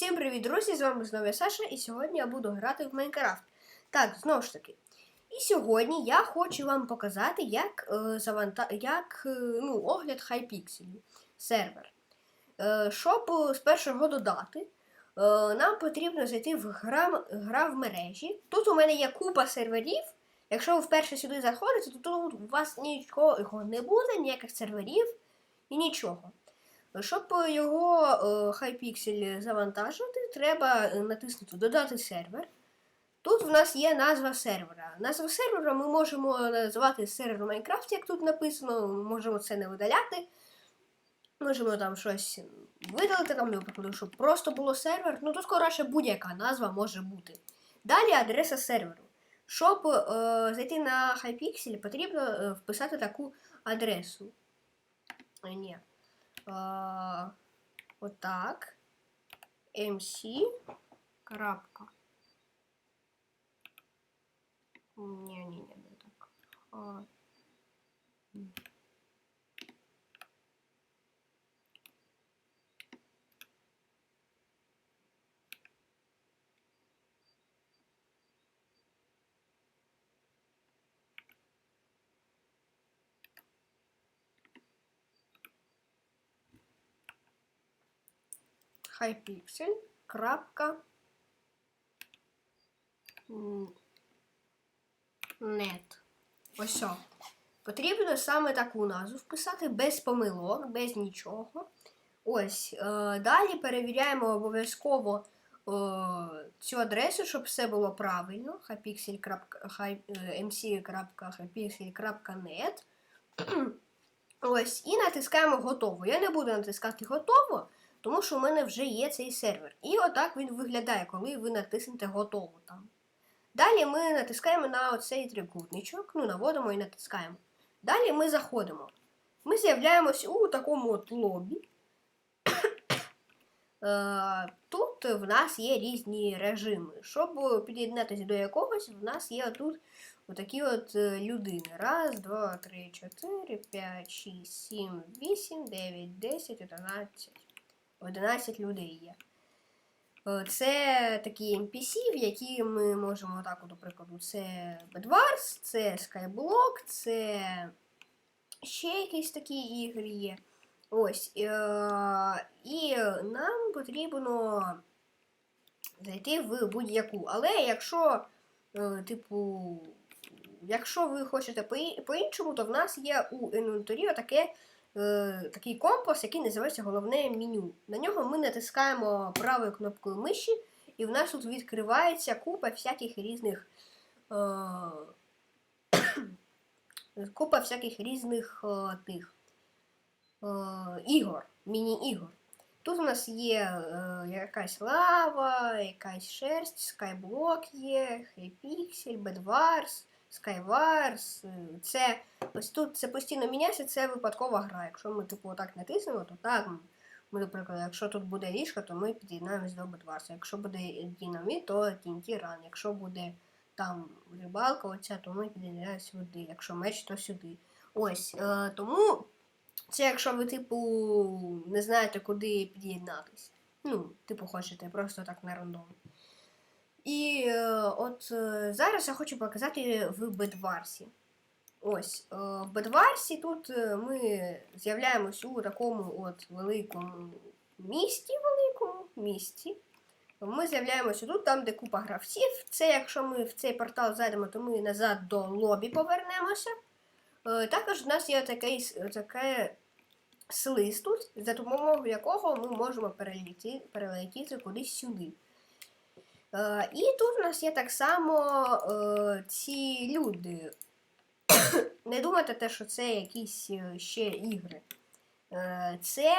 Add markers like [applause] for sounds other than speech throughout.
Всім привіт, друзі! З вами знову я Саша, і сьогодні я буду грати в Майнкрафт. Так, знову ж таки. І сьогодні я хочу вам показати, як, е, заванта... як е, ну, огляд Hypixel сервер. Е, щоб е, спершу його додати, е, нам потрібно зайти в гра, гра в мережі. Тут у мене є купа серверів. Якщо ви вперше сюди заходите, то тут у вас нічого не буде, ніяких серверів і нічого. Щоб його е, Hypixel завантажити, треба е, натиснути Додати сервер. Тут в нас є назва сервера. Назву сервера ми можемо називати сервер Майнкрафт, як тут написано, можемо це не видаляти. Можемо там щось видалити, там, наприклад, щоб просто було сервер. Ну тут коротше будь-яка назва може бути. Далі адреса серверу. Щоб е, зайти на Hypixel, потрібно е, вписати таку адресу. Е, Ні. А, отак. MC. Крапка. Ні, ні, ні, не так. А, Hypixel. Крапка. Нет. Ось. що. Потрібно саме таку назву вписати без помилок, без нічого. Ось. Е, далі перевіряємо обов'язково е, цю адресу, щоб все було правильно. mc.hypixel.net [clears throat] Ось. І натискаємо готово. Я не буду натискати готово, тому що у мене вже є цей сервер. І отак він виглядає, коли ви натиснете готово там. Далі ми натискаємо на оцей трикутничок, ну, наводимо і натискаємо. Далі ми заходимо. Ми з'являємось у такому от лобі. [coughs] Е, Тут в нас є різні режими. Щоб під'єднатися до якогось, в нас є тут отакі от е, людини. Раз, два, три, чотири, п'ять, шість, сім, вісім, дев'ять, десять, одинадцять. 11 людей є. Е, Це такі NPC, в які ми можемо так, до прикладу, це Bedwars, це Skyblock, це ще якісь такі ігри є. Ось. е, І нам потрібно зайти в будь-яку. Але якщо, е, типу, якщо ви хочете по- по-іншому, то в нас є у інвентарі таке е, такий компас, який називається головне меню. На нього ми натискаємо правою кнопкою миші, і в нас тут відкривається купа всяких різних. Е, [coughs] купа всяких різних е, тих ігор, міні-ігор. Тут у нас є е, якась лава, якась шерсть, скайблок є, Hypixel, Bedwars, Skywars. Це ось тут це постійно міняється, це випадкова гра. Якщо ми типу отак натиснемо, то так. Ми, наприклад, якщо тут буде ріжка, то ми під'єднаємось до Bedwars. Якщо буде динаміт, то TNT Run. Якщо буде там рибалка, оця, то ми під'єднаємось сюди. Якщо меч, то сюди. Ось. Е, тому це якщо ви, типу, не знаєте, куди під'єднатись. Ну, типу, хочете просто так на рандом. І е, от е, зараз я хочу показати в Бедварсі. Ось, в Бедварсі тут ми з'являємось у такому от великому місті, великому місті. Ми з'являємося тут, там, де купа гравців. Це якщо ми в цей портал зайдемо, то ми назад до лобі повернемося. Е, Також в нас є такий, с- таке слиз тут, за допомогою якого ми можемо перелетіти, перелетіти кудись сюди. Е, І тут у нас є так само е, ці люди. [coughs] Не думайте те, що це якісь е, ще ігри. Е, Це,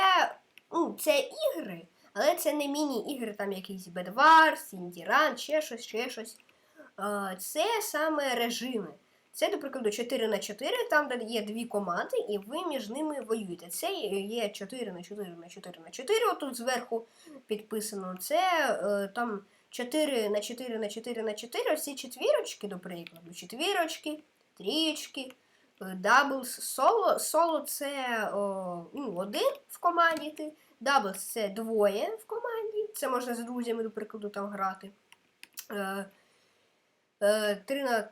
ну, це ігри, але це не міні-ігри, там якісь Bedwars, Indie ще щось, ще щось. Е, Це саме режими. Це, до прикладу, 4 на 4, там де є дві команди, і ви між ними воюєте. Це є 4 на 4 на 4 на 4, отут зверху підписано. Це е, там 4 на 4 на 4 на 4, ось ці четвірочки, до прикладу, четвірочки, трієчки, е, даблс, соло. Соло це о, ну, один в команді, ти, даблс це двоє в команді, Це можна з друзями, до прикладу, там грати. Е, е, 3 на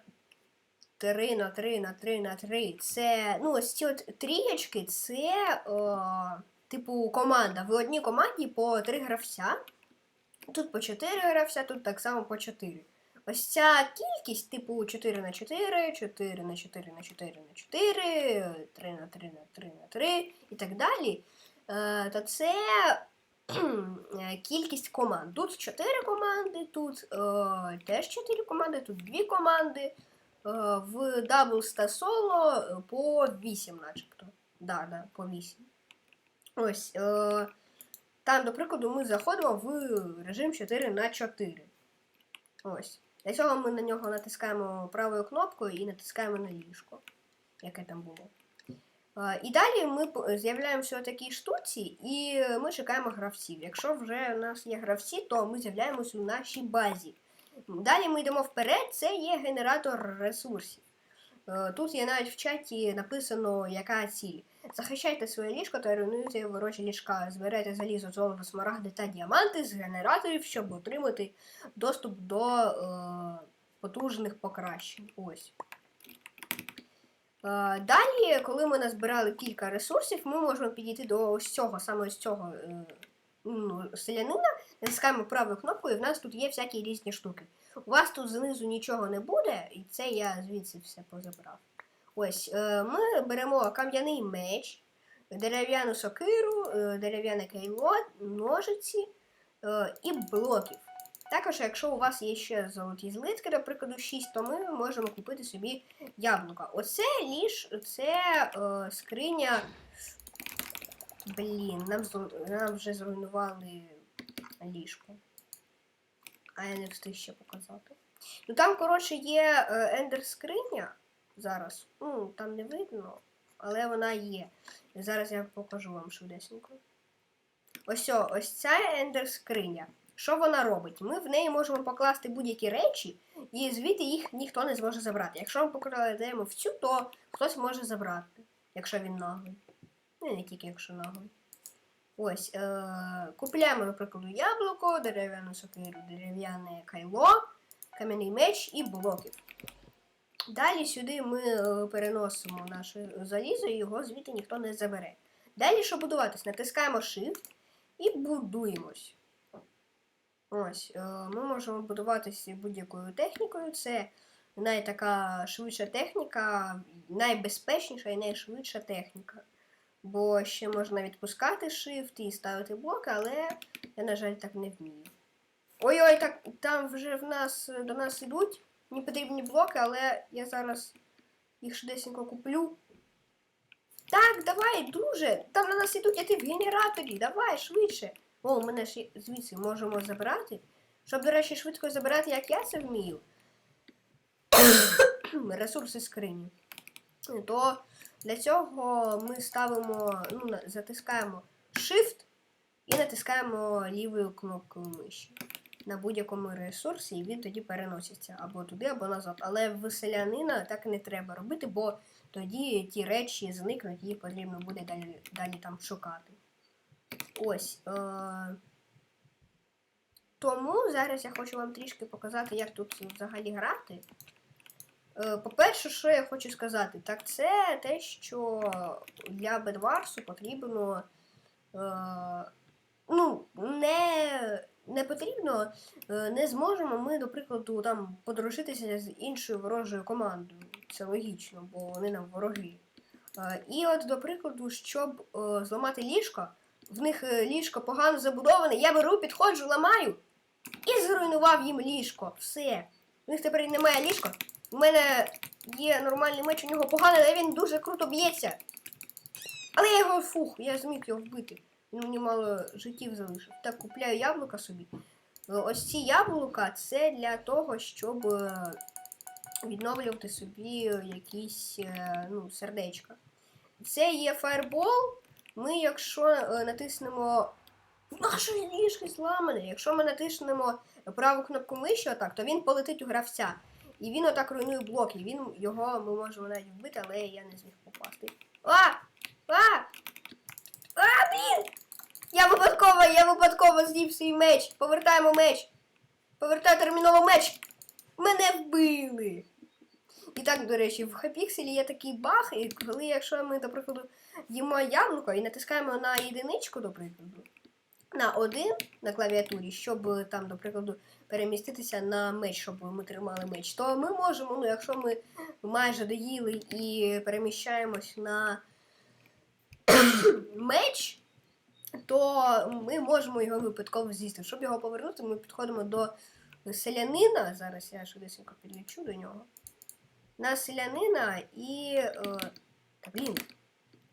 3 на 3 на 3 на 3. Це. Ну, ось ці от трієчки, це о, типу команда. В одній команді по 3 гравця. Тут по 4 гравця, тут так само по 4. Ось ця кількість, типу 4 на 4, 4 на 4 на 4 на 4, 3 на 3 на 3 на 3 і так далі. Е, то це е, кількість команд. Тут 4 команди, тут е, теж 4 команди, тут 2 команди. В Doubles та е, по 8 начебто. Да, да, по 8. Ось. Там, до прикладу, ми заходимо в режим 4 на 4. Ось. Для цього ми на нього натискаємо правою кнопкою і натискаємо на ліжко, яке там було. І далі ми з'являємося у такій штуці, і ми чекаємо гравців. Якщо вже у нас є гравці, то ми з'являємося у нашій базі. Далі ми йдемо вперед, це є генератор ресурсів. Е, Тут є навіть в чаті написано, яка ціль. Захищайте своє ліжко та руйнуйте ворожі ліжка. Збирайте залізо, золото, смарагди та діаманти з генераторів, щоб отримати доступ до е, потужних покращень. Ось. Е, Далі, коли ми назбирали кілька ресурсів, ми можемо підійти до ось цього, саме ось цього е, ну, селянина, натискаємо правою кнопкою, і в нас тут є всякі різні штуки. У вас тут знизу нічого не буде, і це я звідси все позабрав. Ось, е, ми беремо кам'яний меч, дерев'яну сокиру, е, дерев'яне кейло, ножиці е, і блоків. Також, якщо у вас є ще золоті злитки, до прикладу 6, то ми можемо купити собі яблука. Оце ліж, це е, скриня. Блін, нам, нам вже зруйнували ліжко. А я не встиг ще показати. Ну там, коротше, є ендер скриня зараз. Ну, там не видно, але вона є. Зараз я покажу вам швидесенько. Ось ось ця ендер скриня. Що вона робить? Ми в неї можемо покласти будь-які речі, і звідти їх ніхто не зможе забрати. Якщо ми покладемо в цю, то хтось може забрати, якщо він наглий. Ну, не тільки якщо наглий. Ось, е- купляємо, наприклад, яблуко, дерев'яну сокиру, дерев'яне кайло, кам'яний меч і блоків. Далі сюди ми е, переносимо наше залізо і його звідти ніхто не забере. Далі, щоб будуватись, натискаємо Shift і будуємось. Ось, е, ми можемо будуватися будь-якою технікою. Це найтака швидша техніка, найбезпечніша і найшвидша техніка. Бо ще можна відпускати Shift і ставити блоки, але я, на жаль, так не вмію. Ой-ой, так там вже в нас до нас ідуть. Мені потрібні блоки, але я зараз їх швидесенько куплю. Так, давай, друже, там на нас ідуть, а ти в генераторі. Давай, швидше. О, ми ж звідси можемо забрати. Щоб, до речі, швидко забирати, як я це вмію. [coughs] Ресурси скрині. То для цього ми ставимо, ну, затискаємо Shift і натискаємо лівою кнопкою миші на будь-якому ресурсі, і він тоді переноситься або туди, або назад. Але в селянина так не треба робити, бо тоді ті речі зникнуть, їх потрібно буде далі, далі там шукати. Ось. Е- тому зараз я хочу вам трішки показати, як тут взагалі грати. Е, По-перше, що я хочу сказати, так це те, що для Бедварсу потрібно. Е, ну, не, не потрібно, е, не зможемо ми, до прикладу, там подружитися з іншою ворожою командою. Це логічно, бо вони нам вороги. Е, І от, до прикладу, щоб е, зламати ліжко, в них ліжко погано забудоване, я беру, підходжу, ламаю і зруйнував їм ліжко. Все. У них тепер немає ліжка. У мене є нормальний меч, у нього поганий, але він дуже круто б'ється. Але я його фух, я зміг його вбити. Він мені мало життів залишив. Так, купляю яблука собі. Е, Ось ці яблука це для того, щоб е, відновлювати собі якісь е, ну, сердечка. Це є фаербол. Ми, якщо натиснемо. Наше ліжко зламане. Якщо ми натиснемо праву кнопку миші, отак, то він полетить у гравця. І він отак руйнує блоки. Він його ми можемо навіть вбити, але я не зміг попасти. А! А! А, блін! Я випадково, я випадково з'їв свій меч. Повертаємо меч. Повертаю терміново меч. Мене вбили. І так, до речі, в Хапікселі є такий баг, і коли, якщо ми, до прикладу, їмо яблуко і натискаємо на єдиничку, до прикладу, на один на клавіатурі, щоб там, до прикладу, переміститися на меч, щоб ми тримали меч, то ми можемо, ну, якщо ми майже доїли і переміщаємось на [coughs] меч, то ми можемо його випадково з'їсти. Щоб його повернути, ми підходимо до селянина. Зараз я швидесенько підлічу до нього. На селянина і. Е, та блін,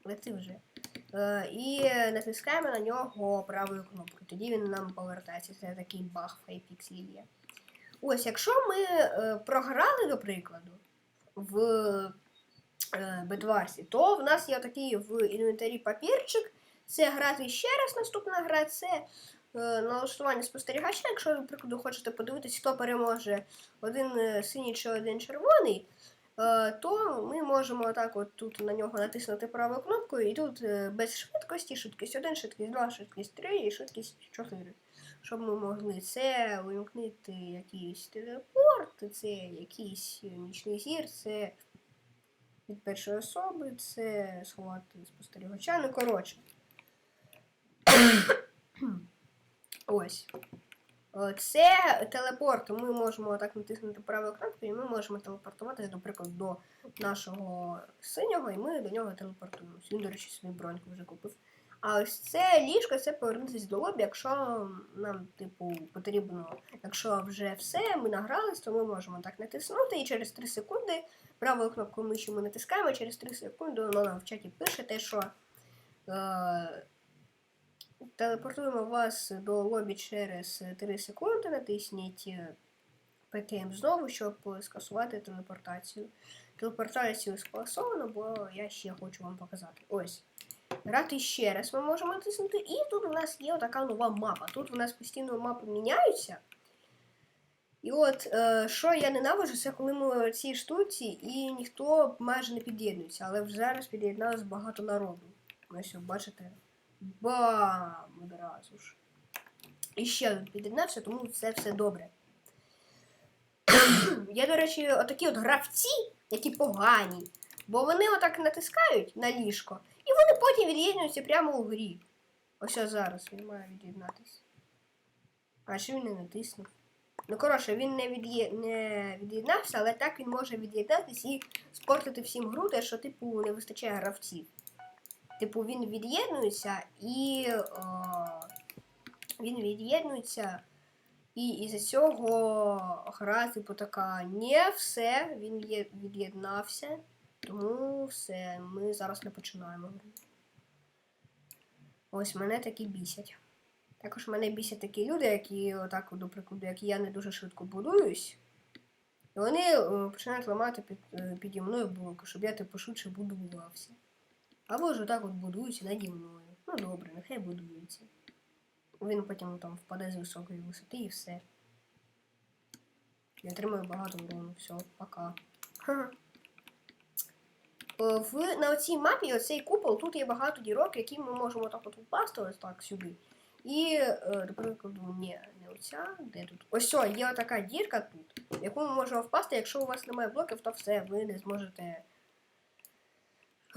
лети вже. Е, і натискаємо на нього правою кнопкою. Тоді він нам повертається. Це такий баг iPixel є. Ось, якщо ми е, програли, до прикладу, в е, Бедварсі, то в нас є такий в інвентарі папірчик. Це грати ще раз. Наступна гра це е, налаштування спостерігача. Якщо, до прикладу, хочете подивитися, хто переможе один е, синій чи один червоний, е, то ми можемо так от тут на нього натиснути правою кнопкою, і тут е, без швидкості, швидкість 1, швидкість 2, швидкість 3 і швидкість 4. Щоб ми могли це увімкнути якийсь телепорт, це якийсь нічний зір, це від першої особи, це сховати спостерігача. Ну, коротше. Ось. Е, Це телепорт. Ми можемо так натиснути правою кнопкою, і ми можемо телепортуватися, наприклад, до нашого синього, і ми до нього телепортуємося. Він, до речі, собі броньку вже купив. А ось це ліжко, це повернутися до лобі, якщо нам, типу, потрібно, якщо вже все, ми награлись, то ми можемо так натиснути, і через 3 секунди правою кнопкою миші ми натискаємо, і через 3 секунди воно нам в чаті пише те, що. Е- Телепортуємо вас до лобі через 3 секунди. Натисніть е, ПКМ знову, щоб скасувати телепортацію. Телепортацію скасовано, бо я ще хочу вам показати. Ось. Грати ще раз ми можемо натиснути. І тут у нас є така нова мапа. Тут у нас постійно мапи міняються. І от, е, що я ненавиджу, це коли ми в цій штуці і ніхто майже не під'єднується. Але зараз під'єдналось багато народу. Ось, бачите. Бам! Одразу ж. І ще один під'єднався, тому це все добре. Є, до речі, отакі от гравці, які погані. Бо вони отак натискають на ліжко, і вони потім від'єднуються прямо у грі. Ось зараз він має від'єднатися. А що він не натиснув? Ну, коротше, він не, від'є... не від'єднався, але так він може від'єднатись і спортити всім гру, те, що, типу, не вистачає гравців. Типу, він від'єднується і о, він від'єднується, і із-за цього гра, типу, така не все, він є, від'єднався. Тому все, ми зараз не починаємо. Ось мене такі бісять. Також мене бісять такі люди, які, отак, до прикладу, як я не дуже швидко будуюсь. І вони е, починають ламати під, е, піді мною блоки, щоб я типу швидше будувався. Або ж отак от будуються наді мною. Ну добре, нехай будується. Він потім там впаде з високої висоти і все. Я отримую багато урону. Все, пока. Е, В, на цій мапі оцей купол, тут є багато дірок, які ми можемо так от впасти ось так сюди. І, е, до прикладу, ні, не оця, де тут? Ось о, є отака дірка тут, яку ми можемо впасти, якщо у вас немає блоків, то все, ви не зможете.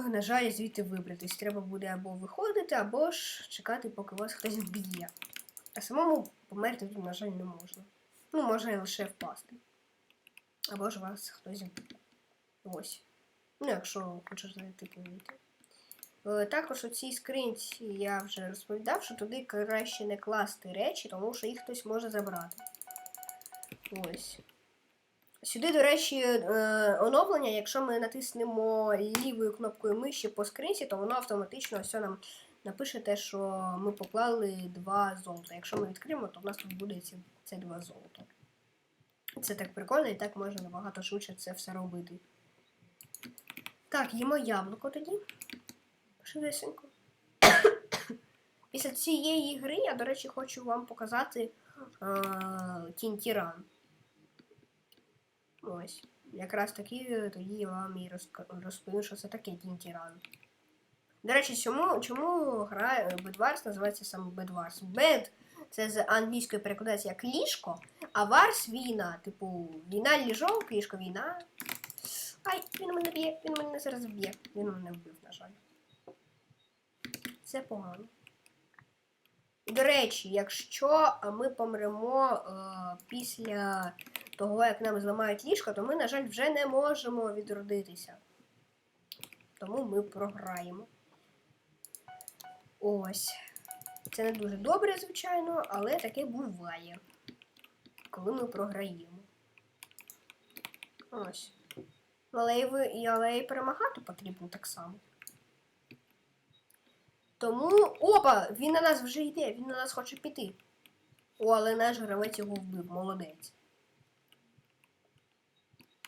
На жаль, звідти вибратись. Треба буде або виходити, або ж чекати, поки вас хтось вб'є. А самому померти тут, на жаль, не можна. Ну, можна лише впасти. Або ж вас хтось вб'є. Ось. Ну, якщо хочеш знайти повітря. Е, Також у цій скринці я вже розповідав, що туди краще не класти речі, тому що їх хтось може забрати. Ось. Сюди, до речі, е, оновлення, якщо ми натиснемо лівою кнопкою миші по скринці, то воно автоматично все нам напише те, що ми поклали два золота. Якщо ми відкриємо, то в нас тут буде ці, це два золота. Це так прикольно і так можна набагато швидше це все робити. Так, їмо яблуко тоді. Швидесенько. Після цієї гри я, до речі, хочу вам показати е, Тінь Тіран. Ось. Якраз таки тоді я вам і розповім, що це таке Тінь Тіран. До речі, чому, чому гра Bedwars називається саме Bedwars? Bed це з англійської перекладається як ліжко, а Wars війна. Типу, війна ліжок, ліжко війна. Ай, він мене б'є, він мене зараз вб'є. Він мене вбив, на жаль. Це погано. До речі, якщо ми помремо е, після того, як нам зламають ліжко, то ми, на жаль, вже не можемо відродитися. Тому ми програємо. Ось. Це не дуже добре, звичайно, але таке буває, коли ми програємо. Ось. Але і- але і перемагати потрібно так само. Тому. Опа! Він на нас вже йде, він на нас хоче піти. О, але наш гравець його вбив, молодець.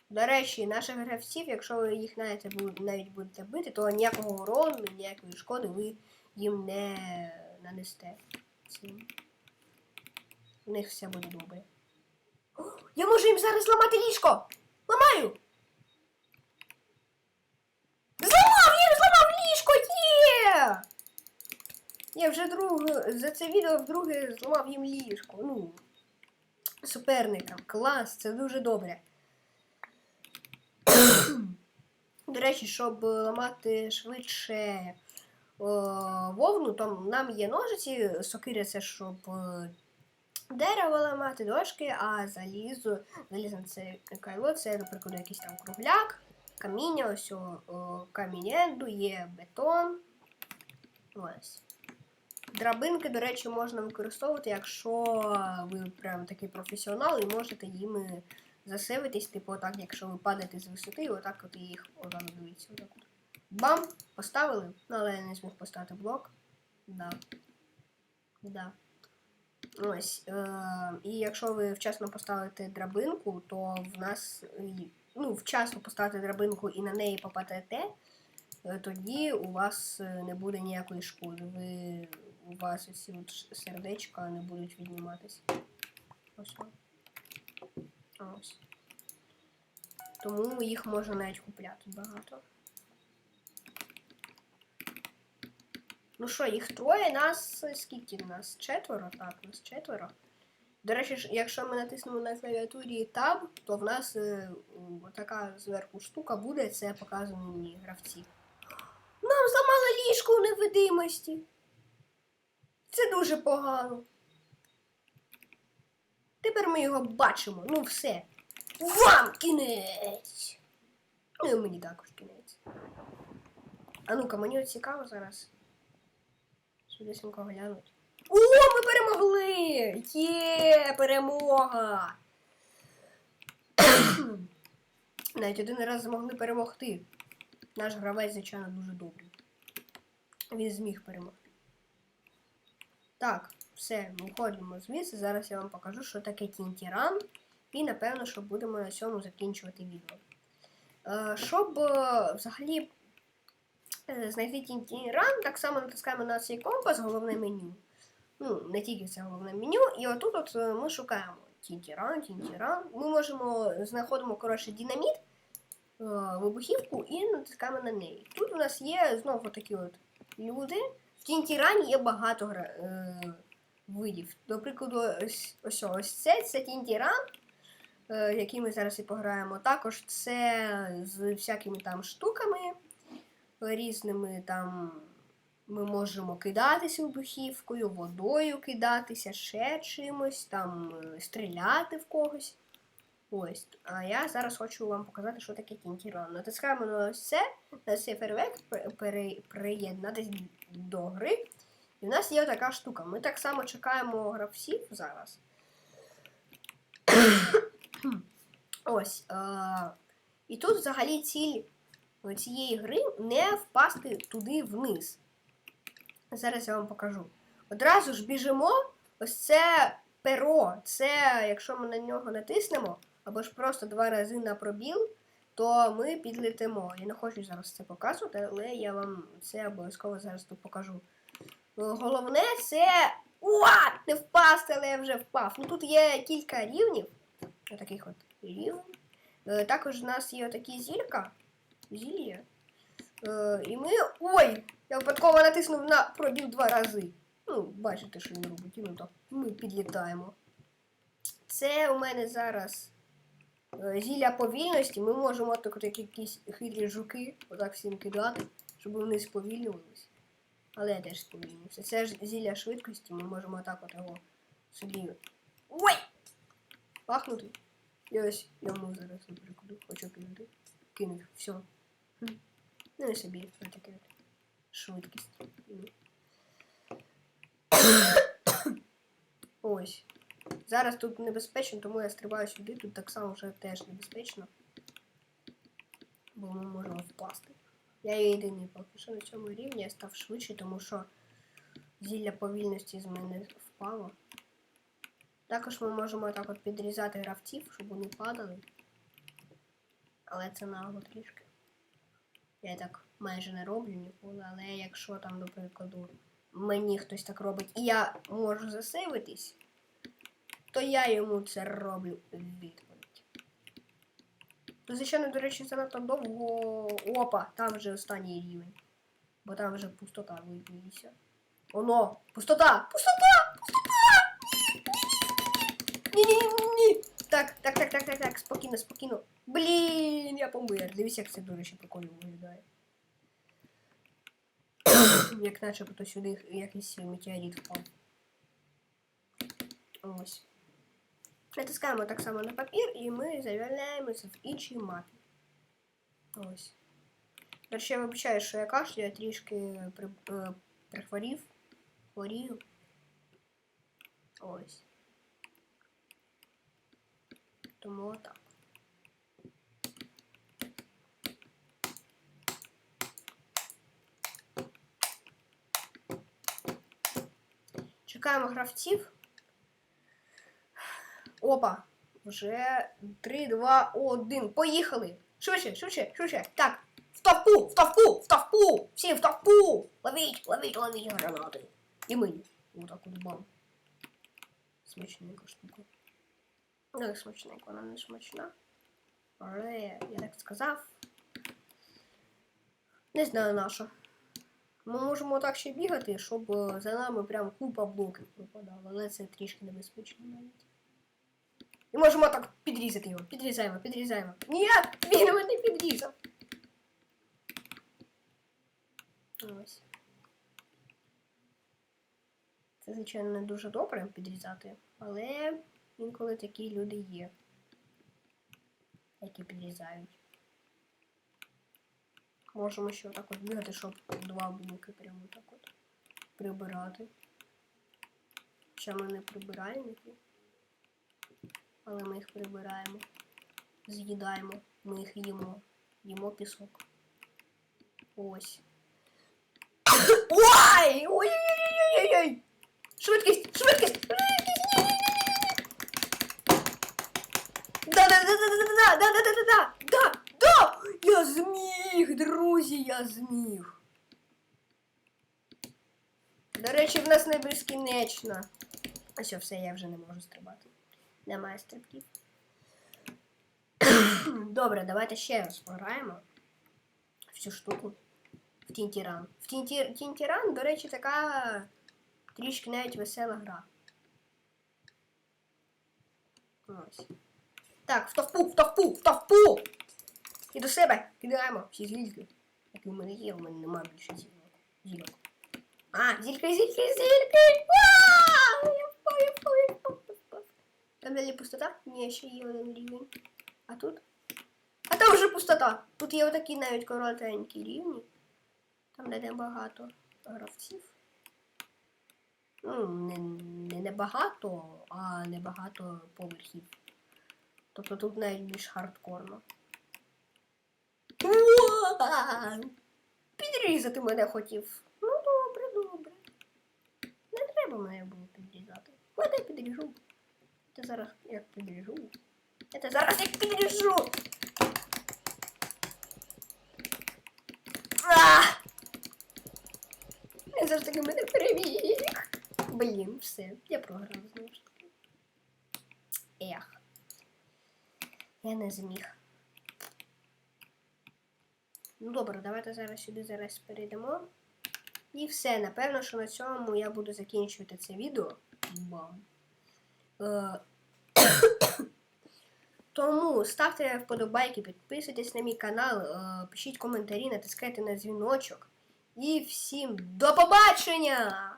До речі, наших гравців, якщо ви їх навіть будете бити, то ніякого урону, ніякої шкоди ви їм не нанесте. Цим. У них все буде добре. О, я можу їм зараз зламати ліжко! Ламаю! Зламав! Я зламав ліжко! Є! Я вже друге, за це відео вдруге зламав їм ліжко. Ну, суперникам. Клас, це дуже добре. До речі, щоб ламати швидше о, вовну, то нам є ножиці, сокиря це щоб е, дерево ламати, дошки, а залізо, залізо це кайло, це, наприклад, якийсь там кругляк, каміння, ось о, камінь є бетон. Ось. Драбинки, до речі, можна використовувати, якщо ви прям такий професіонал і можете їми засевитись, типу, отак, якщо ви падаєте з висоти, отак от їх отак дивіться. Отак. Бам! Поставили, ну, але я не зміг поставити блок. Да. Да. Ось. Е- і якщо ви вчасно поставите драбинку, то в нас. Ну, вчасно поставити драбинку і на неї попадете, е, тоді у вас е, не буде ніякої шкоди. Ви, у вас ці от сердечка не будуть відніматися. Ось. Ось. Тому їх можна навіть купляти багато. Ну що, їх троє, нас е, скільки нас? Четверо? Так, нас четверо. До речі, якщо ми натиснемо на клавіатурі Tab, то в нас е, така зверху штука буде, це показані гравці. Нам зламали ліжко у невидимості. Це дуже погано. Тепер ми його бачимо. Ну все. Вам кінець! Ну і мені також кінець. А ну-ка, мені цікаво зараз. Сюдесенько глянуть. О, ми перемогли! Є, перемога! [coughs] Навіть один раз змогли перемогти. Наш гравець, звичайно, дуже добрий. Він зміг перемогти. Так, все, виходимо звідси. Зараз я вам покажу, що таке тінтіран. І напевно, що будемо на цьому закінчувати відео. Е, щоб е, взагалі е, знайти тінтіран, так само натискаємо на цей компас, головне меню. Ну, не тільки це головне меню, і отут от ми шукаємо тінтіран, тінтіран. Ми можемо знаходимо коротше динаміт, вибухівку і натискаємо на неї. Тут у нас є знову такі от люди. В тінтірані є багато гра, е, видів. До прикладу, ось, ось, ось це, це тінтіран, е, який ми зараз і пограємо. Також це з всякими там штуками різними там. Ми можемо кидатися вибухівкою, водою кидатися, ще чимось, там е, стріляти в когось. Ось. А я зараз хочу вам показати, що таке тінтіран. Натискаємо на ось це, на цей фейерверк, приєднатись до гри. І в нас є така штука. Ми так само чекаємо гравців зараз. [coughs] Ось. Е- і тут взагалі ціль цієї гри не впасти туди вниз. Зараз я вам покажу. Одразу ж біжимо. Ось це перо. Це, якщо ми на нього натиснемо, або ж просто два рази на пробіл, то ми підлетимо. Я не хочу зараз це показувати, але я вам це обов'язково зараз тут покажу. Ну, Головне це. Уа! Не впасти, але я вже впав. Ну тут є кілька рівнів. Таких от рівень. Е, Також у нас є такі зілька. Зілля. Е, І ми. Ой! Я випадково натиснув на пробіл два рази. Ну, бачите, що він робить. Ну так, ми підлітаємо. Це у мене зараз зілля повільності. Ми можемо так якісь хитрі жуки, отак всім кидати, щоб вони сповільнювалися. Але я теж сповільнюся. Це ж зілля швидкості, ми можемо отак от його собі. Ой! Пахнути. І ось йому зараз наприклад, хочу кинути. Кинуть. Все. Ну і собі кинути. Швидкість. Ось. Зараз тут небезпечно, тому я стрибаю сюди. Тут так само вже теж небезпечно. Бо ми можемо впасти. Я єдиний поки що на цьому рівні я став швидше, тому що зілля повільності з мене впало. Також ми можемо так от підрізати гравців, щоб вони падали. Але це нагло трішки. Я так майже не роблю ніколи, але якщо там, до прикладу, мені хтось так робить і я можу засейвитись, то я йому це роблю відповідь. Звичайно, до речі, занадто довго. Опа, там вже останній рівень. Бо там вже пустота вибилася. Оно! Пустота! Пустота! Пустота! Ні-ні-ні! Так, так, так, так, так, так, спокійно, спокійно. Блін, я помер. Дивіться, як це, до речі, прикольно виглядає. як начебто сюди якийсь метеорит впав. Ось. Натискаємо так само на папір і ми з'являємося в іншій мапі. Ось. Речі, я вибачаю, що я кашлю, я трішки при, е, прихворів. Хворію. Ось. Тому отак. Чекаємо гравців. Опа! Вже 3, 2, 1. Поїхали! Швидше, швидше, швидше. Так. В тавку, в тавку, в тавку! Всі в тавку! Ловіть, ловіть, ловіть гранати. І мені. Отак от бам. Смачненька штука. Ну, як смачненька, вона не смачна. Але я так сказав. Не знаю на що. Ми можемо так ще бігати, щоб за нами прям купа блоків випадала, але це трішки небезпечно навіть. І можемо так підрізати його. Підрізаємо, підрізаємо. Ні, він мене підрізав. Ось. Це, звичайно, не дуже добре підрізати, але інколи такі люди є, які підрізають. Можемо ще отак от бігати, щоб два блоки прямо так от прибирати. Ще ми не прибиральники, але ми їх прибираємо, з'їдаємо, ми їх їмо, їмо пісок. Ось. Ой! Ой-ой-ой-ой-ой! Швидкість! Швидкість! Швидкість! Да-да-да-да-да-да! Да-да-да-да-да! Да! Да! Я зміг, друзі, я зміг. До речі, в нас не безкінечно. А що, все, я вже не можу стрибати. Немає стрибків. [coughs] Добре, давайте ще раз пограємо в цю штуку. В Тінтіран. В Тінтір... Тінтіран, до речі, така трішки навіть весела гра. Ось. Так, в товпу, в товпу, в товпу! І до себе кидаємо всі зільки. Які в мене є, в мене немає більше зілок. Зілок. А, зільки, зільки, зільки! А! Я впав, я впав, я. Там далі пустота? Ні, ще є один рівень. А тут? А там вже пустота. Тут є отакі навіть коротенькі рівні. Там де небагато гравців. Ну, не, не небагато, а небагато поверхів. Тобто тут навіть більш хардкорно. Підрізати мене хотів. Ну добре, добре. Не треба мене було підрізати. Куди я підріжу? Це зараз як підріжу. Це зараз як підріжу. А! Я завжди таки мене переміг. Блін, все, я програв знову ж таки. Ех. Я не зміг. Ну добре, давайте зараз сюди зараз перейдемо. І все. Напевно, що на цьому я буду закінчувати це відео. Бам. Е, Тому ставте вподобайки, підписуйтесь на мій канал, е, пишіть коментарі, натискайте на дзвіночок. І всім до побачення!